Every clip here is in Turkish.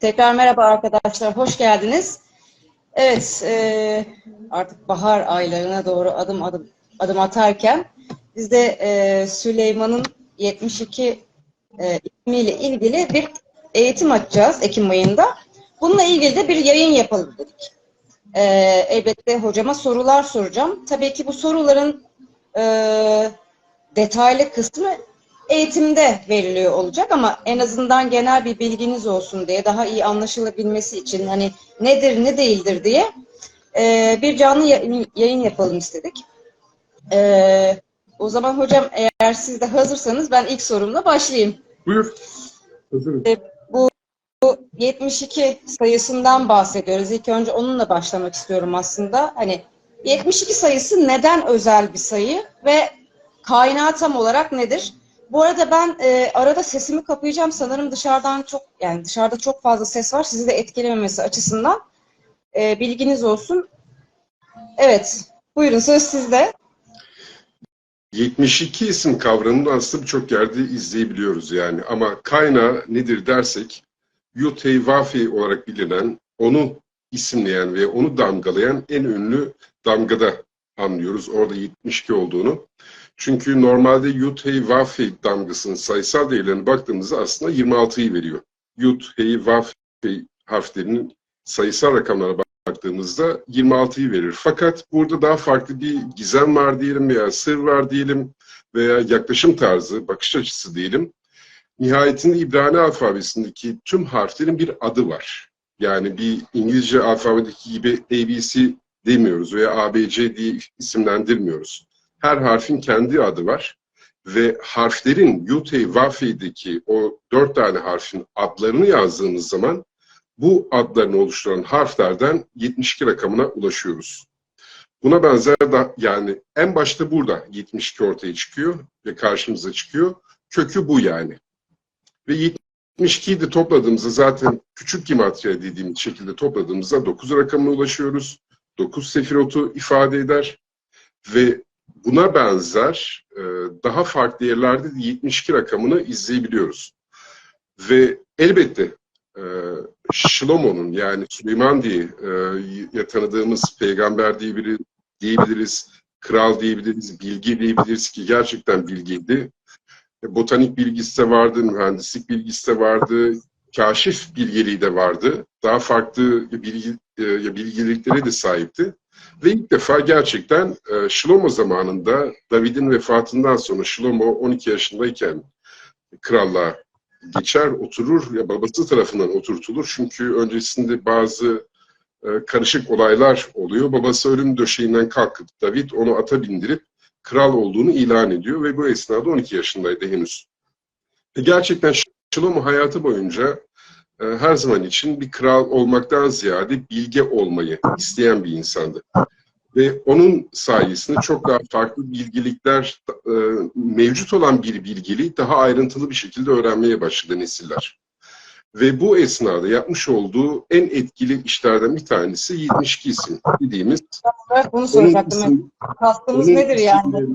Tekrar merhaba arkadaşlar, hoş geldiniz. Evet, e, artık bahar aylarına doğru adım adım adım atarken biz de e, Süleyman'ın 72 e, ismiyle ilgili bir eğitim açacağız Ekim ayında. Bununla ilgili de bir yayın yapalım dedik. E, elbette hocama sorular soracağım. Tabii ki bu soruların e, detaylı kısmı eğitimde veriliyor olacak ama en azından genel bir bilginiz olsun diye daha iyi anlaşılabilmesi için hani nedir ne değildir diye e, bir canlı yayın, yapalım istedik. E, o zaman hocam eğer siz de hazırsanız ben ilk sorumla başlayayım. Buyur. Hazırım. 72 sayısından bahsediyoruz. İlk önce onunla başlamak istiyorum aslında. Hani 72 sayısı neden özel bir sayı ve kaynağı tam olarak nedir? Bu arada ben e, arada sesimi kapayacağım. Sanırım dışarıdan çok yani dışarıda çok fazla ses var. Sizi de etkilememesi açısından e, bilginiz olsun. Evet. Buyurun söz sizde. 72 isim kavramını aslında birçok yerde izleyebiliyoruz yani. Ama kaynağı nedir dersek, Yutey Vafi olarak bilinen, onu isimleyen ve onu damgalayan en ünlü damgada anlıyoruz orada 72 olduğunu. Çünkü normalde Yud, Hey, Hey damgasının sayısal değerlerine baktığımızda aslında 26'yı veriyor. Yud, Hey, Hey harflerinin sayısal rakamlara baktığımızda 26'yı verir. Fakat burada daha farklı bir gizem var diyelim veya sır var diyelim veya yaklaşım tarzı, bakış açısı diyelim. Nihayetinde İbrani alfabesindeki tüm harflerin bir adı var. Yani bir İngilizce alfabedeki gibi ABC demiyoruz veya ABC diye isimlendirmiyoruz her harfin kendi adı var ve harflerin Yutey Vafe'deki o dört tane harfin adlarını yazdığımız zaman bu adlarını oluşturan harflerden 72 rakamına ulaşıyoruz. Buna benzer da yani en başta burada 72 ortaya çıkıyor ve karşımıza çıkıyor. Kökü bu yani. Ve 72'yi de topladığımızda zaten küçük gematria dediğimiz şekilde topladığımızda 9 rakamına ulaşıyoruz. 9 sefirotu ifade eder ve buna benzer e, daha farklı yerlerde de 72 rakamını izleyebiliyoruz. Ve elbette e, Şlomo'nun yani Süleyman diye e, tanıdığımız peygamber diyebiliriz, diyebiliriz, kral diyebiliriz, bilgi diyebiliriz ki gerçekten bilgiydi. Botanik bilgisi de vardı, mühendislik bilgisi de vardı, kaşif bilgeliği de vardı. Daha farklı bilgi, bilgilikleri de sahipti. Ve ilk defa gerçekten e, Şlomo zamanında David'in vefatından sonra Şlomo 12 yaşındayken krallığa geçer, oturur ya babası tarafından oturtulur. Çünkü öncesinde bazı e, karışık olaylar oluyor. Babası ölüm döşeğinden kalkıp David onu ata bindirip kral olduğunu ilan ediyor ve bu esnada 12 yaşındaydı henüz. E, gerçekten Şlomo hayatı boyunca her zaman için bir kral olmaktan ziyade bilge olmayı isteyen bir insandı. Ve onun sayesinde çok daha farklı bilgilikler, e, mevcut olan bir bilgiliği daha ayrıntılı bir şekilde öğrenmeye başladı nesiller. Ve bu esnada yapmış olduğu en etkili işlerden bir tanesi 72 isim dediğimiz. Evet, bunu soracaktım. Isim, Kastımız nedir yani?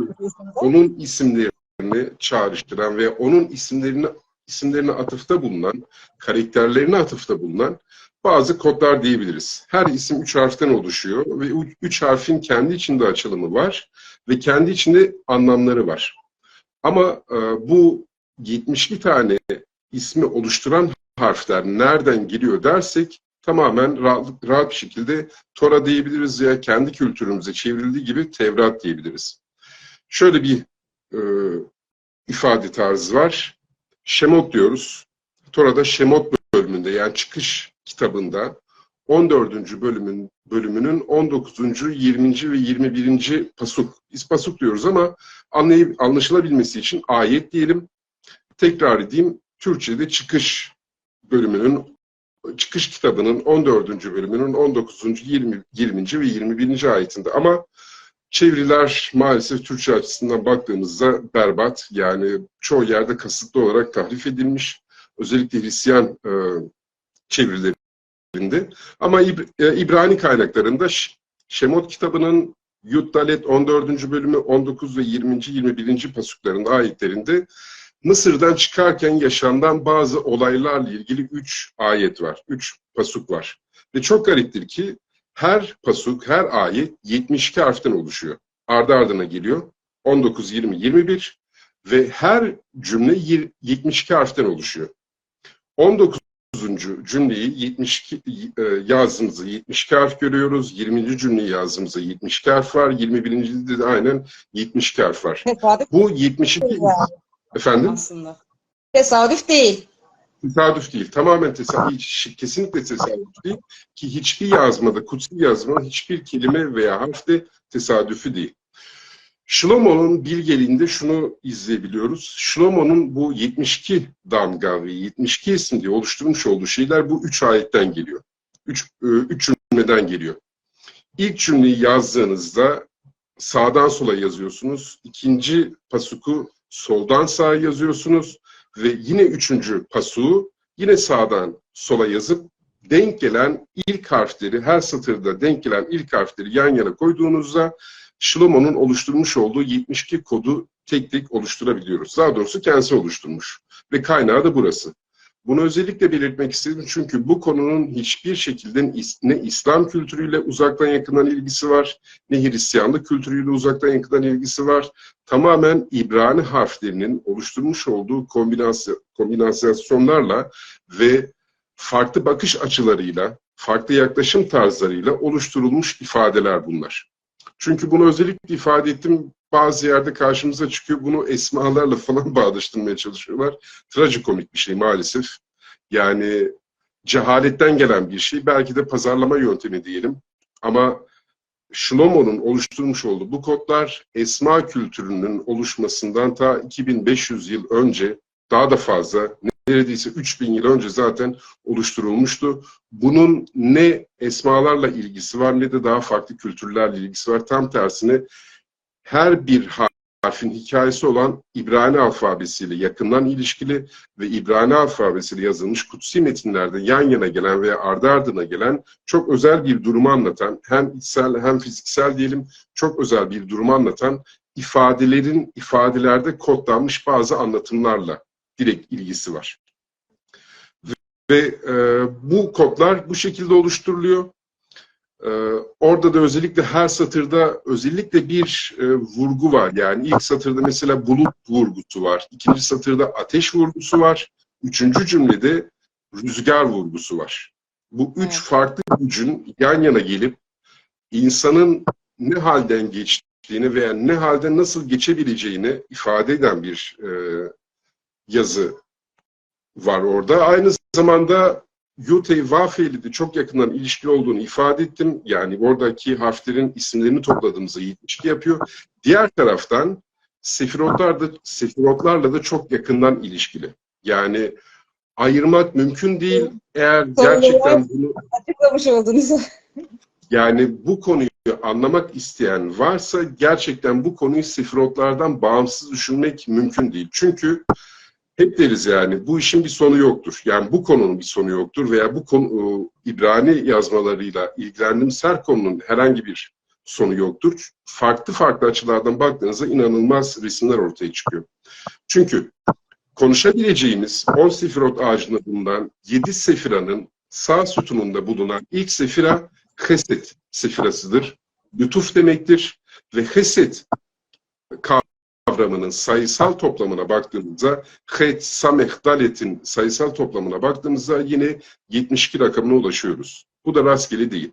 onun isimlerini çağrıştıran ve onun isimlerini isimlerine atıfta bulunan, karakterlerine atıfta bulunan bazı kodlar diyebiliriz. Her isim üç harften oluşuyor ve üç harfin kendi içinde açılımı var ve kendi içinde anlamları var. Ama e, bu 72 tane ismi oluşturan harfler nereden geliyor dersek tamamen rahat, rahat bir şekilde Tora diyebiliriz ya kendi kültürümüze çevrildiği gibi Tevrat diyebiliriz. Şöyle bir e, ifade tarzı var. Şemot diyoruz. Tora'da Şemot bölümünde yani çıkış kitabında 14. bölümün bölümünün 19. 20. ve 21. pasuk. Biz pasuk diyoruz ama anlayıp anlaşılabilmesi için ayet diyelim. Tekrar edeyim. Türkçe'de çıkış bölümünün çıkış kitabının 14. bölümünün 19. 20. 20. ve 21. ayetinde ama Çeviriler maalesef Türkçe açısından baktığımızda berbat. Yani çoğu yerde kasıtlı olarak tahrif edilmiş. Özellikle Hristiyan e, çevirilerinde. Ama İb e, İbrani kaynaklarında Şemot kitabının Yuddalet 14. bölümü 19 ve 20. 21. pasuklarında ayetlerinde Mısır'dan çıkarken yaşanılan bazı olaylarla ilgili üç ayet var. Üç pasuk var. Ve çok gariptir ki her pasuk, her ayet 72 harften oluşuyor. Ardı ardına geliyor. 19, 20, 21 ve her cümle yir- 72 harften oluşuyor. 19. cümleyi 72 e, yazdığımızda 72 harf görüyoruz. 20. cümleyi yazdığımızda 72 harf var. 21. de aynen 72 harf var. Tesadüf Bu 72 değil efendim aslında. Tesadüf değil. Tesadüf değil. Tamamen tesadüf. Hiç, kesinlikle tesadüf değil. Ki hiçbir yazmada, kutsi yazmada hiçbir kelime veya harf de tesadüfü değil. Shlomo'nun bilgeliğinde şunu izleyebiliyoruz. Shlomo'nun bu 72 damga ve 72 isim diye oluşturmuş olduğu şeyler bu üç ayetten geliyor. E, üç cümleden geliyor. İlk cümleyi yazdığınızda sağdan sola yazıyorsunuz. İkinci pasuku soldan sağa yazıyorsunuz. Ve yine üçüncü pasuğu yine sağdan sola yazıp denk gelen ilk harfleri, her satırda denk gelen ilk harfleri yan yana koyduğunuzda Shlomo'nun oluşturmuş olduğu 72 kodu tek tek oluşturabiliyoruz. Daha doğrusu kendisi oluşturmuş. Ve kaynağı da burası. Bunu özellikle belirtmek istedim çünkü bu konunun hiçbir şekilde ne İslam kültürüyle uzaktan yakından ilgisi var, ne Hristiyanlık kültürüyle uzaktan yakından ilgisi var. Tamamen İbrani harflerinin oluşturmuş olduğu kombinasyon, kombinasyonlarla ve farklı bakış açılarıyla, farklı yaklaşım tarzlarıyla oluşturulmuş ifadeler bunlar. Çünkü bunu özellikle ifade ettim. Bazı yerde karşımıza çıkıyor. Bunu esmalarla falan bağdaştırmaya çalışıyorlar. Trajikomik bir şey maalesef. Yani cehaletten gelen bir şey. Belki de pazarlama yöntemi diyelim. Ama Shlomo'nun oluşturmuş olduğu bu kodlar esma kültürünün oluşmasından ta 2500 yıl önce daha da fazla neredeyse 3000 yıl önce zaten oluşturulmuştu. Bunun ne esmalarla ilgisi var ne de daha farklı kültürlerle ilgisi var. Tam tersine her bir harfin hikayesi olan İbrani alfabesiyle yakından ilişkili ve İbrani alfabesiyle yazılmış kutsi metinlerde yan yana gelen veya ardı ardına gelen çok özel bir durumu anlatan hem içsel hem fiziksel diyelim çok özel bir durumu anlatan ifadelerin ifadelerde kodlanmış bazı anlatımlarla direkt ilgisi var. Ve e, bu kodlar bu şekilde oluşturuluyor. E, orada da özellikle her satırda özellikle bir e, vurgu var. Yani ilk satırda mesela bulut vurgusu var. İkinci satırda ateş vurgusu var. Üçüncü cümlede rüzgar vurgusu var. Bu üç farklı gücün yan yana gelip insanın ne halden geçtiğini veya ne halden nasıl geçebileceğini ifade eden bir e, yazı var orada. Aynı zamanda Yute Vafeli de çok yakından ilişkili olduğunu ifade ettim. Yani oradaki harflerin isimlerini topladığımızda 72 yapıyor. Diğer taraftan sefirotlar da, sefirotlarla da çok yakından ilişkili. Yani ayırmak mümkün değil. Eğer gerçekten bunu Açıklamış oldunuz. yani bu konuyu anlamak isteyen varsa gerçekten bu konuyu sefirotlardan bağımsız düşünmek mümkün değil. Çünkü hep deriz yani bu işin bir sonu yoktur. Yani bu konunun bir sonu yoktur veya bu konu e, İbrani yazmalarıyla ilgilendiğimiz her konunun herhangi bir sonu yoktur. Farklı farklı açılardan baktığınızda inanılmaz resimler ortaya çıkıyor. Çünkü konuşabileceğimiz 10 sefirot ağacında bulunan 7 sefiranın sağ sütununda bulunan ilk sefira Heset sefirasıdır. Lütuf demektir ve Heset kavramının sayısal toplamına baktığımızda Het, Sameh, Dalet'in sayısal toplamına baktığımızda yine 72 rakamına ulaşıyoruz. Bu da rastgele değil.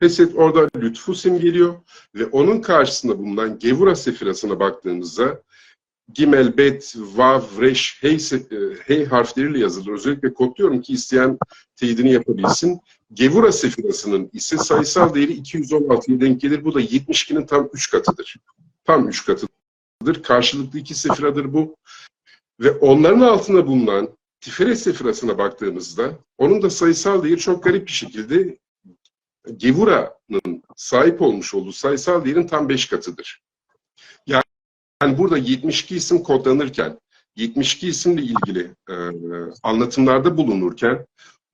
Heset orada lütfu simgeliyor ve onun karşısında bulunan Gevura sefirasına baktığımızda Gimel, Bet, Vav, Reş, Hey, e, hey harfleriyle yazılır. Özellikle kodluyorum ki isteyen teyidini yapabilsin. Gevura sefirasının ise sayısal değeri 216'ya denk gelir. Bu da 72'nin tam 3 katıdır. Tam 3 katıdır. Karşılıklı iki sefiradır bu. Ve onların altında bulunan Tiferet sefirasına baktığımızda onun da sayısal değeri çok garip bir şekilde Gevura'nın sahip olmuş olduğu sayısal değerin tam 5 katıdır. Yani burada 72 isim kodlanırken, 72 isimle ilgili e, anlatımlarda bulunurken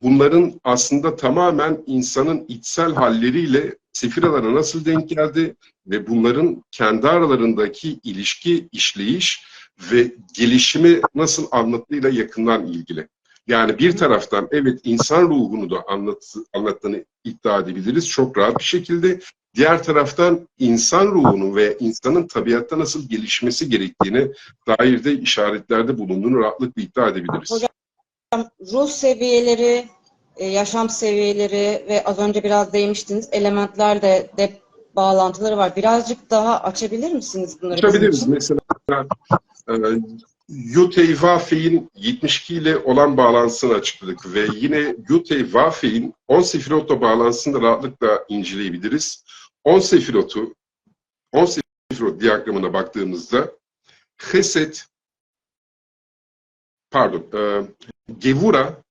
bunların aslında tamamen insanın içsel halleriyle sefiralara nasıl denk geldi ve bunların kendi aralarındaki ilişki, işleyiş ve gelişimi nasıl anlattığıyla yakından ilgili. Yani bir taraftan evet insan ruhunu da anlat, anlattığını iddia edebiliriz çok rahat bir şekilde. Diğer taraftan insan ruhunu ve insanın tabiatta nasıl gelişmesi gerektiğini dair de işaretlerde bulunduğunu rahatlıkla iddia edebiliriz. Hocam, Ruh seviyeleri, e, yaşam seviyeleri ve az önce biraz değmiştiniz elementlerle de bağlantıları var. Birazcık daha açabilir misiniz bunları? Açabiliriz. Mesela e, Yutei Vafe'in 72 ile olan bağlantısını açıkladık ve yine Yutei Vafe'in 10 sefirotla bağlantısını da rahatlıkla inceleyebiliriz. 10 sefirotu 10 sefirot diyagramına baktığımızda Chesed pardon e, Gevura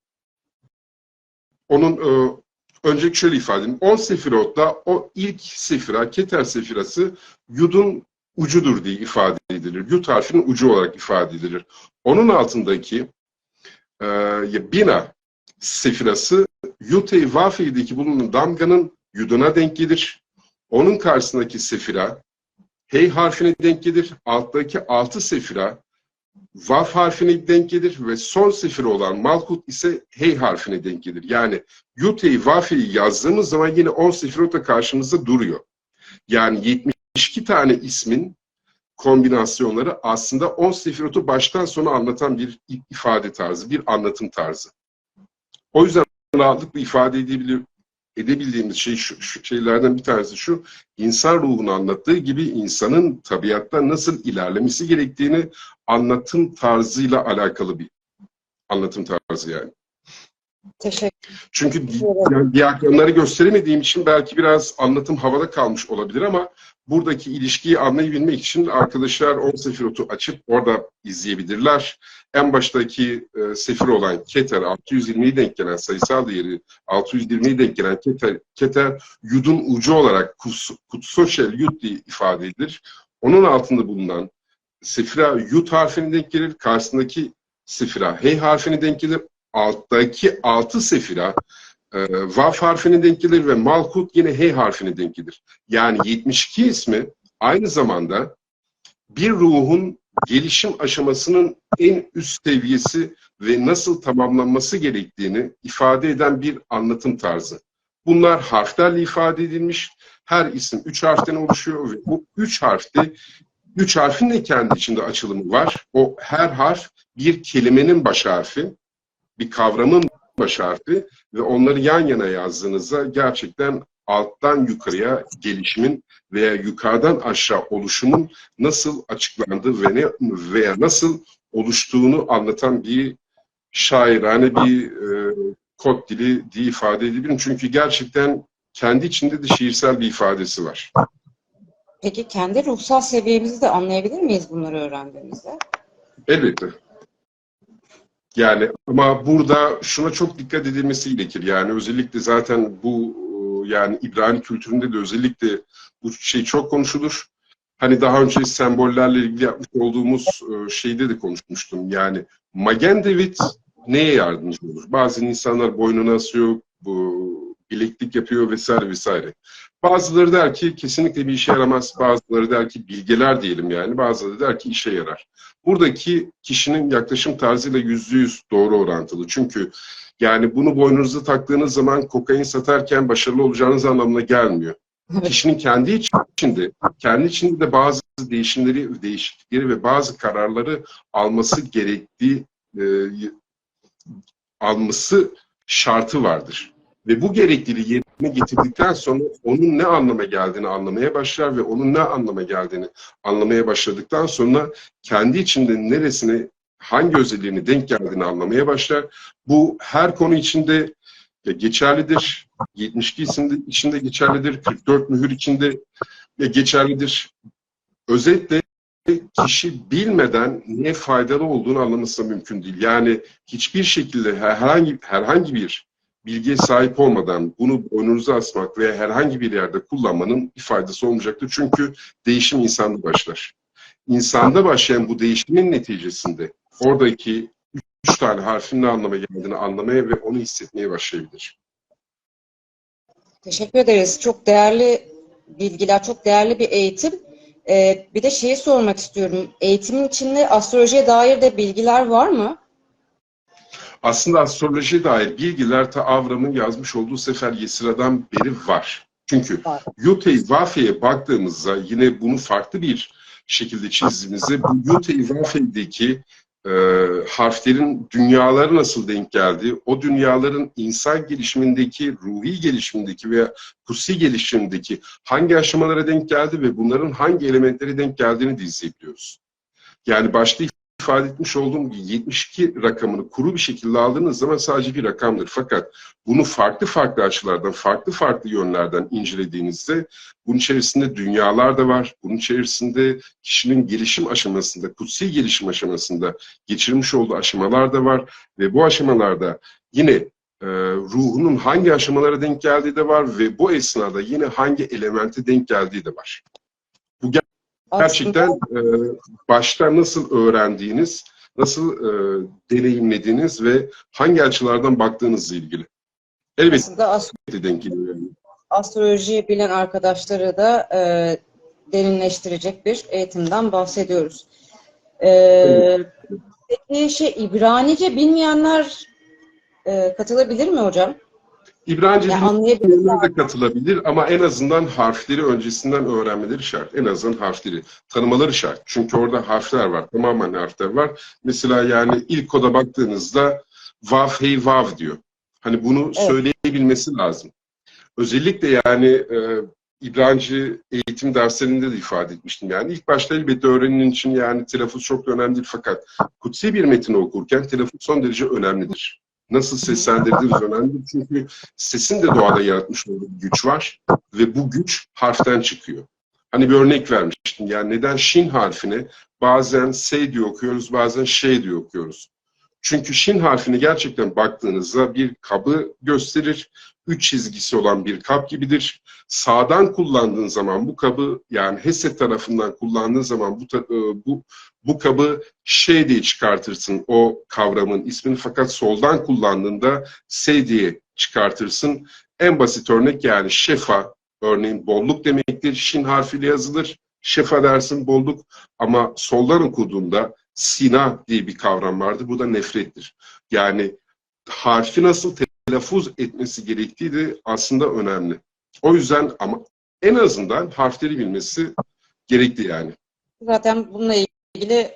onun e, önceki şöyle ifade edeyim. 10 sefirotla o ilk sefira, Keter sefirası Yud'un ucudur diye ifade edilir. Yud harfinin ucu olarak ifade edilir. Onun altındaki e, Bina sefirası Yute Vafe'deki bulunan damganın Yud'una denk gelir. Onun karşısındaki sefira Hey harfine denk gelir. Alttaki altı sefira Vav harfine denk gelir ve son sefir olan Malkut ise Hey harfine denk gelir. Yani Yute Vafe'yi yazdığımız zaman yine 10 sefirot da karşımızda duruyor. Yani 72 tane ismin kombinasyonları aslında 10 sefirotu baştan sona anlatan bir ifade tarzı, bir anlatım tarzı. O yüzden rahatlıkla ifade edebilir, edebildiğimiz şey şu, şu şeylerden bir tanesi şu, insan ruhunu anlattığı gibi insanın tabiatta nasıl ilerlemesi gerektiğini anlatım tarzıyla alakalı bir anlatım tarzı yani. Teşekkür Çünkü yani diyagramları gösteremediğim için belki biraz anlatım havada kalmış olabilir ama buradaki ilişkiyi anlayabilmek için arkadaşlar 10 sefirotu açıp orada izleyebilirler. En baştaki e, sefir olan Keter, 620'ye denk gelen sayısal değeri 620'ye denk gelen Keter, Keter Yud'un ucu olarak Kutsoşel Yud diye ifade edilir. Onun altında bulunan sefira Yud harfine denk gelir. Karşısındaki sefira Hey harfine denk gelir. Alttaki altı sefira e, Vav harfine denk gelir ve Malkut yine Hey harfine denk gelir. Yani 72 ismi aynı zamanda bir ruhun gelişim aşamasının en üst seviyesi ve nasıl tamamlanması gerektiğini ifade eden bir anlatım tarzı. Bunlar harflerle ifade edilmiş. Her isim üç harften oluşuyor ve bu üç harfte üç harfin de kendi içinde açılımı var. O her harf bir kelimenin baş harfi, bir kavramın baş harfi ve onları yan yana yazdığınızda gerçekten alttan yukarıya gelişimin veya yukarıdan aşağı oluşumun nasıl açıklandığı ve ne veya nasıl oluştuğunu anlatan bir şairane bir e, kod dili diye ifade edebilirim. Çünkü gerçekten kendi içinde de şiirsel bir ifadesi var. Peki kendi ruhsal seviyemizi de anlayabilir miyiz bunları öğrendiğimizde? Elbette. Yani ama burada şuna çok dikkat edilmesi gerekir. Yani özellikle zaten bu e, yani İbrani kültüründe de özellikle bu şey çok konuşulur. Hani daha önce sembollerle ilgili yapmış olduğumuz e, şeyde de konuşmuştum. Yani Magen neye yardımcı olur? Bazı insanlar boynuna asıyor, bu bileklik yapıyor vesaire vesaire. Bazıları der ki kesinlikle bir işe yaramaz. Bazıları der ki bilgeler diyelim yani. Bazıları der ki işe yarar. Buradaki kişinin yaklaşım tarzıyla yüzde yüz doğru orantılı. Çünkü yani bunu boynunuza taktığınız zaman kokain satarken başarılı olacağınız anlamına gelmiyor. Kişinin kendi içinde, kendi içinde de bazı değişimleri, değişiklikleri ve bazı kararları alması gerektiği e, alması şartı vardır. Ve bu gerekliliği yerine getirdikten sonra onun ne anlama geldiğini anlamaya başlar ve onun ne anlama geldiğini anlamaya başladıktan sonra kendi içinde neresine hangi özelliğini denk geldiğini anlamaya başlar. Bu her konu içinde geçerlidir. 72 isimde içinde geçerlidir. 44 mühür içinde geçerlidir. Özetle kişi bilmeden ne faydalı olduğunu anlaması mümkün değil. Yani hiçbir şekilde herhangi herhangi bir bilgiye sahip olmadan bunu boynunuza asmak veya herhangi bir yerde kullanmanın bir faydası olmayacaktır. Çünkü değişim insanda başlar. İnsanda başlayan bu değişimin neticesinde oradaki üç tane harfin ne anlama geldiğini anlamaya ve onu hissetmeye başlayabilir. Teşekkür ederiz. Çok değerli bilgiler, çok değerli bir eğitim. Ee, bir de şeyi sormak istiyorum. Eğitimin içinde astrolojiye dair de bilgiler var mı? Aslında astrolojiye dair bilgiler ta Avram'ın yazmış olduğu Sefer Yesira'dan beri var. Çünkü. Yute-i Vafe'ye baktığımızda yine bunu farklı bir şekilde çizdiğimizde bu Yute-i Vafe'deki e, harflerin dünyaları nasıl denk geldiği, o dünyaların insan gelişimindeki, ruhi gelişimindeki veya kutsi gelişimindeki hangi aşamalara denk geldi ve bunların hangi elementlere denk geldiğini de izleyebiliyoruz. Yani başta ifade etmiş olduğum gibi 72 rakamını kuru bir şekilde aldığınız zaman sadece bir rakamdır. Fakat bunu farklı farklı açılardan, farklı farklı yönlerden incelediğinizde bunun içerisinde dünyalar da var. Bunun içerisinde kişinin gelişim aşamasında, kutsi gelişim aşamasında geçirmiş olduğu aşamalar da var. Ve bu aşamalarda yine e, ruhunun hangi aşamalara denk geldiği de var ve bu esnada yine hangi elemente denk geldiği de var. Gerçekten e, başta nasıl öğrendiğiniz, nasıl e, deneyimlediğiniz ve hangi açılardan baktığınızla ilgili. Elbette Aslında as- denk geliyor. Yani. astroloji bilen arkadaşları da e, derinleştirecek bir eğitimden bahsediyoruz. E, Evet. Peki şey İbranice bilmeyenler e, katılabilir mi hocam? Bilmeyenler de katılabilir ama en azından harfleri öncesinden öğrenmeleri şart. En azından harfleri tanımaları şart. Çünkü orada harfler var. Tamamen harfler var. Mesela yani ilk koda baktığınızda vav hey vav diyor. Hani bunu Evet. söyleyebilmesi lazım. Özellikle yani e, İbranice eğitim derslerinde de ifade etmiştim. Yani ilk başta elbette öğrenin için yani telaffuz çok da önemli değil fakat kutsi bir metni okurken telaffuz son derece önemlidir. Nasıl seslendirdiğiniz önemlidir. Çünkü sesin de doğada yaratmış olduğu bir güç var ve bu güç harften çıkıyor. Hani bir örnek vermiştim. Yani neden şin harfini bazen S diye okuyoruz, bazen şey diye okuyoruz. Çünkü şin harfini gerçekten baktığınızda bir kabı gösterir. Üç çizgisi olan bir kap gibidir. Sağdan kullandığın zaman bu kabı yani Hesse tarafından kullandığın zaman bu e, bu bu kabı şey diye çıkartırsın o kavramın ismini fakat soldan kullandığında S diye çıkartırsın. En basit örnek yani şefa örneğin bolluk demektir. Şin harfiyle yazılır. Şefa dersin bolluk ama soldan okuduğunda sina diye bir kavram vardı. Bu da nefrettir. Yani harfi nasıl telaffuz etmesi gerektiği de aslında önemli. O yüzden ama en azından harfleri bilmesi gerekli yani. Zaten bununla ilgili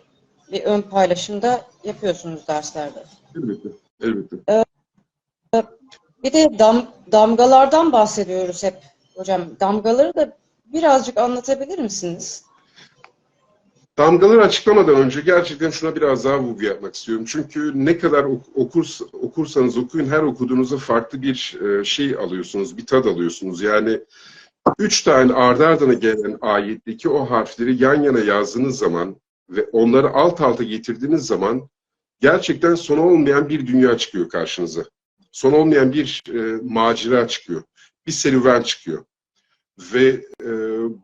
bir ön paylaşımda yapıyorsunuz derslerde. Elbette. Elbette. Bir de dam, damgalardan bahsediyoruz hep hocam. Damgaları da birazcık anlatabilir misiniz? Damgaları açıklamadan önce gerçekten şuna biraz daha vurgu yapmak istiyorum. Çünkü ne kadar ok- okurs, okursanız okuyun her okuduğunuzda farklı bir e, şey alıyorsunuz, bir tad alıyorsunuz. Yani üç tane ardı ardına gelen ayetteki o harfleri yan yana yazdığınız zaman ve onları alt alta getirdiğiniz zaman gerçekten sonu olmayan bir dünya çıkıyor karşınıza. Son olmayan bir e, macera çıkıyor. Bir serüven çıkıyor. Ve e,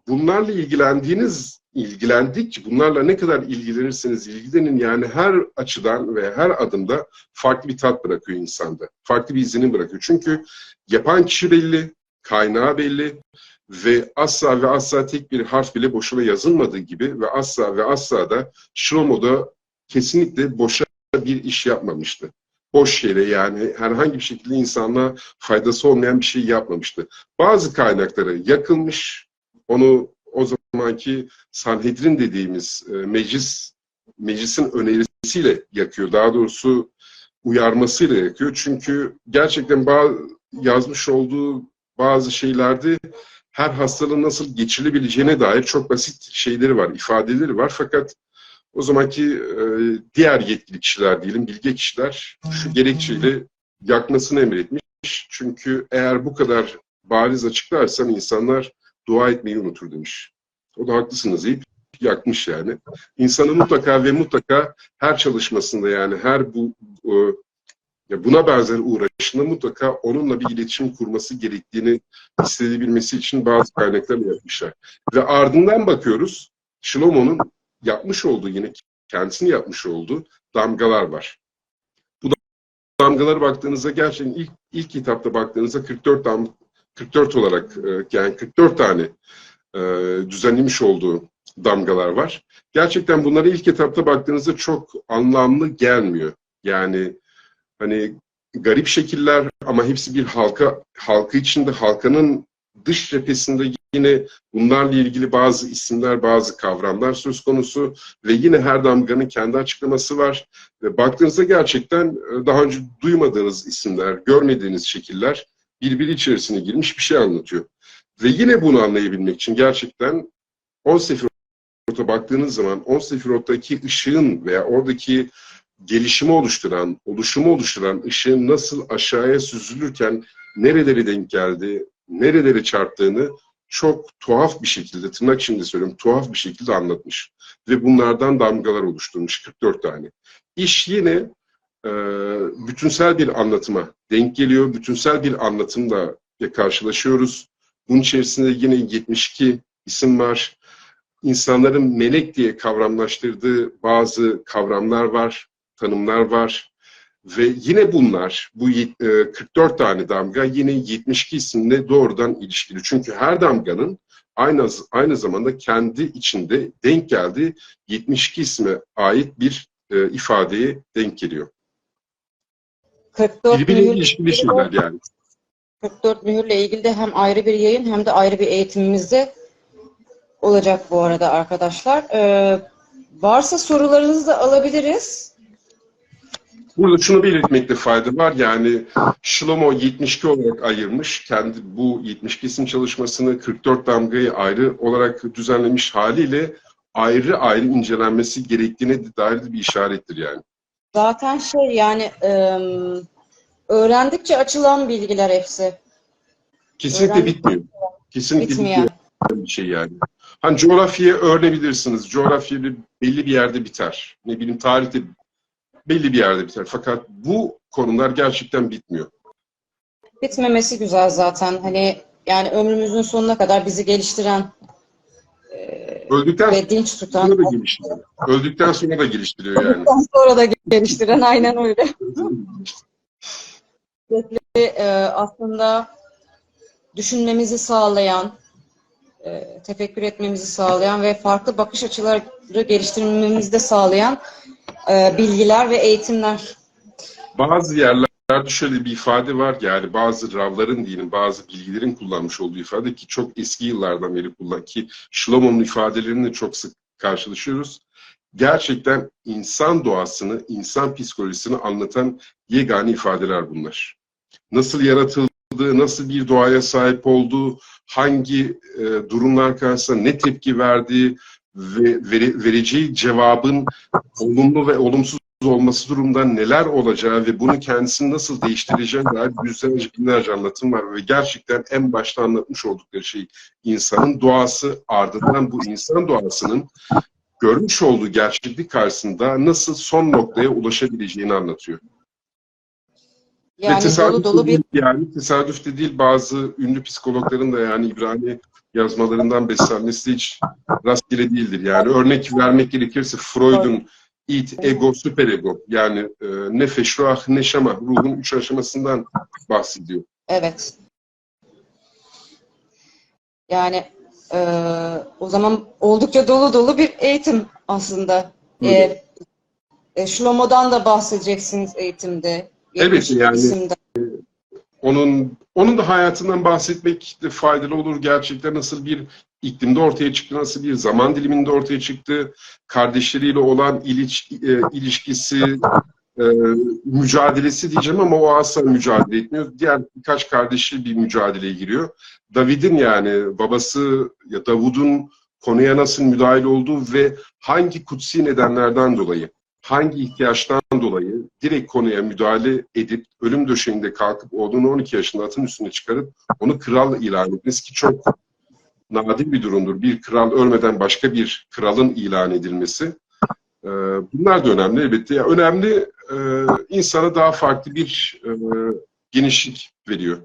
bunlarla ilgilendiğiniz, ilgilendik, bunlarla ne kadar ilgilenirseniz ilgilenin yani her açıdan ve her adımda farklı bir tat bırakıyor insanda. Farklı bir izlenim bırakıyor. Çünkü yapan kişi belli, kaynağı belli ve asla ve asla tek bir harf bile boşuna yazılmadığı gibi ve asla ve asla da Shlomo'da kesinlikle boşa bir iş yapmamıştı. Boş yere yani herhangi bir şekilde insanlığa faydası olmayan bir şey yapmamıştı. Bazı kaynakları yakılmış, onu zamanki Sanhedrin dediğimiz e, meclis meclisin önerisiyle yakıyor. Daha doğrusu uyarmasıyla yakıyor. Çünkü gerçekten bazı, yazmış olduğu bazı şeylerde her hastalığın nasıl geçirilebileceğine dair çok basit şeyleri var, ifadeleri var. Fakat o zamanki e, diğer yetkili kişiler diyelim, bilge kişiler şu gerekçeyle yakmasını emretmiş. Çünkü eğer bu kadar bariz açıklarsan insanlar dua etmeyi unutur demiş. O da haklısınız deyip yakmış yani. İnsanın mutlaka ve mutlaka her çalışmasında yani her bu e, ya buna benzer uğraşında mutlaka onunla bir iletişim kurması gerektiğini hissedebilmesi için bazı kaynaklar yapmışlar. Ve ardından bakıyoruz Shlomo'nun yapmış olduğu yine kendisini yapmış olduğu damgalar var. Bu damgalara baktığınızda gerçekten ilk ilk kitapta baktığınızda 44 dam 44 olarak e, yani 44 tane e, düzenlemiş olduğu damgalar var. Gerçekten bunlara ilk etapta baktığınızda çok anlamlı gelmiyor. Yani hani garip şekiller ama hepsi bir halka halkı içinde halkanın dış cephesinde yine bunlarla ilgili bazı isimler, bazı kavramlar söz konusu ve yine her damganın kendi açıklaması var. Ve baktığınızda gerçekten e, daha önce duymadığınız isimler, görmediğiniz şekiller birbiri içerisine girmiş bir şey anlatıyor. Ve yine bunu anlayabilmek için gerçekten 10 Sefirot'a baktığınız zaman 10 Sefirot'taki ışığın veya oradaki gelişimi oluşturan, oluşumu oluşturan ışığın nasıl aşağıya süzülürken nerelere denk geldi, nerelere çarptığını çok tuhaf bir şekilde, tırnak içinde söylüyorum, tuhaf bir şekilde anlatmış. Ve bunlardan damgalar oluşturmuş 44 tane. İş yine e, bütünsel bir anlatıma denk geliyor. Bütünsel bir anlatımla karşılaşıyoruz. Bunun içerisinde yine 72 isim var. İnsanların melek diye kavramlaştırdığı bazı kavramlar var, tanımlar var. Ve yine bunlar, bu yet- e, 44 tane damga yine 72 isimle doğrudan ilişkili. Çünkü her damganın aynı, aynı zamanda kendi içinde denk geldiği 72 isme ait bir e, ifadeye denk geliyor. 44 Birbiriyle ilişkili şeyler yani. 44 mühürle ilgili de hem ayrı bir yayın hem de ayrı bir eğitimimizde olacak bu arada arkadaşlar. Ee, varsa sorularınızı da alabiliriz. Burada şunu belirtmekte fayda var. Yani Shlomo 72 olarak ayırmış. Kendi bu 72 isim çalışmasını 44 damgayı ayrı olarak düzenlemiş haliyle ayrı ayrı incelenmesi gerektiğine dair bir işarettir yani. Zaten şey yani ım, öğrendikçe açılan bilgiler hepsi. Kesinlikle Öğren- bitmiyor. Kesinlikle Bitmiyor. bitmiyor bir şey yani. Hani coğrafyayı öğrenebilirsiniz. Coğrafya belli bir yerde biter. Ne bileyim tarihte belli bir yerde biter. Fakat bu konular gerçekten bitmiyor. Bitmemesi güzel zaten. Hani yani ömrümüzün sonuna kadar bizi geliştiren Öldükten ve dinç tutan, sonra da geliştiriyor. Öldükten sonra da geliştiriyor yani. ondan sonra da geliştiren aynen öyle. Sürekli e, aslında düşünmemizi sağlayan, e, tefekkür etmemizi sağlayan ve farklı bakış açıları geliştirmemizi de sağlayan e, bilgiler ve eğitimler. Bazı yerlerde şöyle bir ifade var yani bazı ravların diyelim bazı bilgilerin kullanmış olduğu ifade ki çok eski yıllardan beri kullan ki Shlomo'nun ifadelerini çok sık karşılaşıyoruz. Gerçekten insan doğasını, insan psikolojisini anlatan yegane ifadeler bunlar. Nasıl yaratıldığı, nasıl bir doğaya sahip olduğu, hangi e, durumlar karşısında ne tepki verdiği ve vere- vereceği cevabın olumlu ve olumsuz olması durumda neler olacağı ve bunu kendisini nasıl değiştireceğine dair yüzlerce binlerce anlatım var ve gerçekten en başta anlatmış oldukları şey insanın doğası ardından bu insan doğasının görmüş olduğu gerçeklik karşısında nasıl son noktaya ulaşabileceğini anlatıyor. Ve Yani tesadüf dolu dolu bir değil, yani tesadüf de değil bazı ünlü psikologların da yani İbrani yazmalarından beslenmesi hiç rastgele değildir. Yani örnek vermek gerekirse Freud'un id, ego, süperego yani e, nefes, ruh, neşama, ruhun üç aşamasından bahsediyor. Evet. Yani eee, o zaman oldukça dolu dolu bir eğitim aslında. Evet. Eee, e, Shlomo'dan da bahsedeceksiniz eğitimde. Evet, 70 yani- isimden. Onun onun da hayatından bahsetmek de faydalı olur. Gerçekten nasıl bir iklimde ortaya çıktı, nasıl bir zaman diliminde ortaya çıktı, kardeşleriyle olan iliş, e, ilişkisi, e, mücadelesi diyeceğim ama o asla mücadele etmiyor. Diğer birkaç kardeşi bir mücadeleye giriyor. David'in yani babası ya Davud'un konuya nasıl müdahil olduğu ve hangi kutsi nedenlerden dolayı, hangi ihtiyaçtan dolayı direkt konuya müdahale edip ölüm döşeğinde kalkıp oğlunu 12 yaşında atın üstüne çıkarıp onu kral ilan etmesi ki çok nadir bir durumdur. Bir kral ölmeden başka bir kralın ilan edilmesi. Ee, Bunlar da önemli elbette. Ya önemli e, insana daha farklı bir e, genişlik veriyor.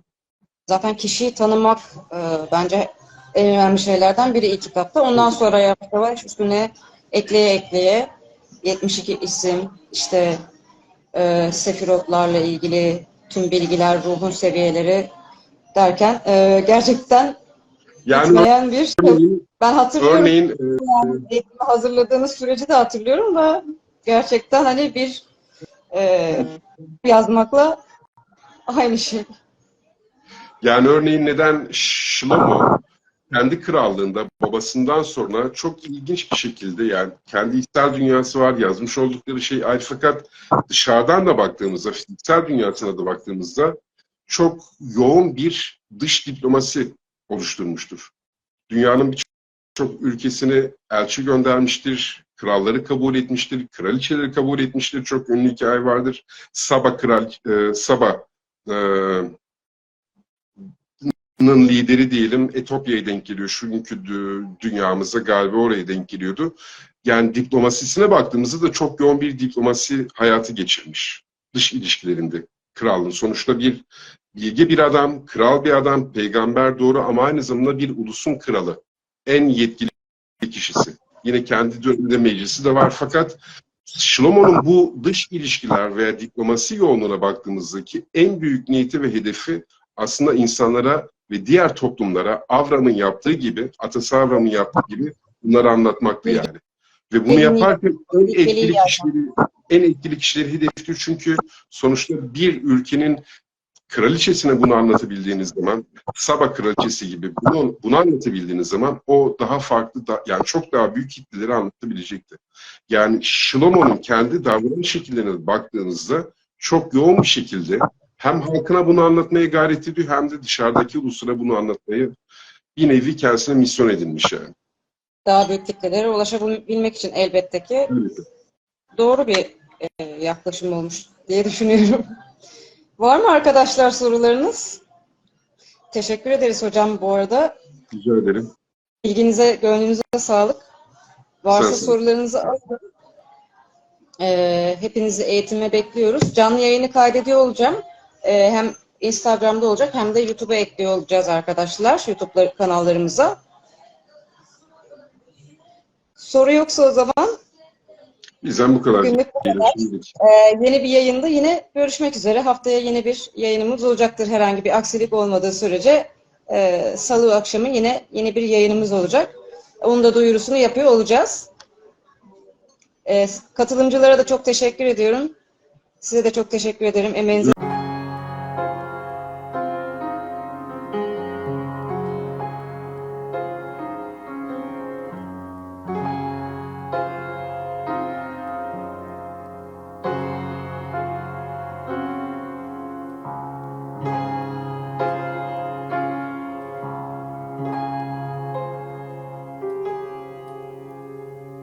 Zaten kişiyi tanımak eee, bence en önemli şeylerden biri ilk kitapta. Ondan sonra yavaş yavaş üstüne ekleye ekleye 72 isim, işte eee sefirotlarla ilgili tüm bilgiler, ruhun seviyeleri derken eee, gerçekten Yani bitmeyen bir örneğin, ben hatırlıyorum. örneğin e, hazırladığınız süreci de hatırlıyorum da gerçekten hani bir e, yazmakla aynı şey. Yani örneğin neden Shlomo kendi krallığında babasından sonra çok ilginç bir şekilde yani kendi içsel dünyası var, yazmış oldukları şey ayrı fakat dışarıdan da baktığımızda, fiziksel dünyasına da baktığımızda çok yoğun bir dış diplomasi oluşturmuştur. Dünyanın birçok ülkesini elçi göndermiştir, kralları kabul etmiştir, kraliçeleri kabul etmiştir. Çok ünlü hikaye vardır. Saba kral, e, Saba e, Nın lideri diyelim Etopya'ya denk geliyor. Dü- dünyamıza galiba oraya denk geliyordu. Yani diplomasisine baktığımızda da çok yoğun bir diplomasi hayatı geçirmiş. Dış ilişkilerinde kralın. Sonuçta bir bilge bir adam, kral bir adam, peygamber doğru ama aynı zamanda bir ulusun kralı. En yetkili kişisi. Yine kendi döneminde meclisi de var fakat Shlomo'nun bu dış ilişkiler veya diplomasi yoğunluğuna baktığımızdaki en büyük niyeti ve hedefi aslında insanlara ve diğer toplumlara Avram'ın yaptığı gibi, atası Avram'ın yaptığı gibi bunları anlatmaktı yani. Ve bunu yaparken en etkili kişileri, en etkili kişileri hedefliyor çünkü sonuçta bir ülkenin kraliçesine bunu anlatabildiğiniz zaman, Saba kraliçesi gibi bunu, bunu anlatabildiğiniz zaman o daha farklı, da, yani çok daha büyük kitleleri anlatabilecekti. Yani Shlomo'nun kendi davranış şekillerine baktığınızda çok yoğun bir şekilde hem halkına bunu anlatmaya gayret ediyor hem de dışarıdaki uluslara bunu anlatmayı bir nevi kendisine misyon edinmiş yani. Daha büyük kitlelere ulaşabilmek için elbette ki doğru bir e, yaklaşım olmuş diye düşünüyorum. Var mı arkadaşlar sorularınız? Teşekkür ederiz hocam bu arada. Rica ederim. İlginize, gönlünüze sağlık. Varsa olun. sorularınızı alın. Ee, hepinizi eğitime bekliyoruz. Canlı yayını kaydediyor olacağım. Ee, hem Instagram'da olacak hem de YouTube'a ekliyor olacağız arkadaşlar. YouTube kanallarımıza. Soru yoksa o zaman Bizden bu kadar. günlük diyelim şimdilik. Ee, yeni bir yayında yine görüşmek üzere. Haftaya yeni bir yayınımız olacaktır. Herhangi bir aksilik olmadığı sürece e, salı akşamı yine yeni bir yayınımız olacak. Onun da duyurusunu yapıyor olacağız. E, katılımcılara da çok teşekkür ediyorum. Size de çok teşekkür ederim. Emeğinize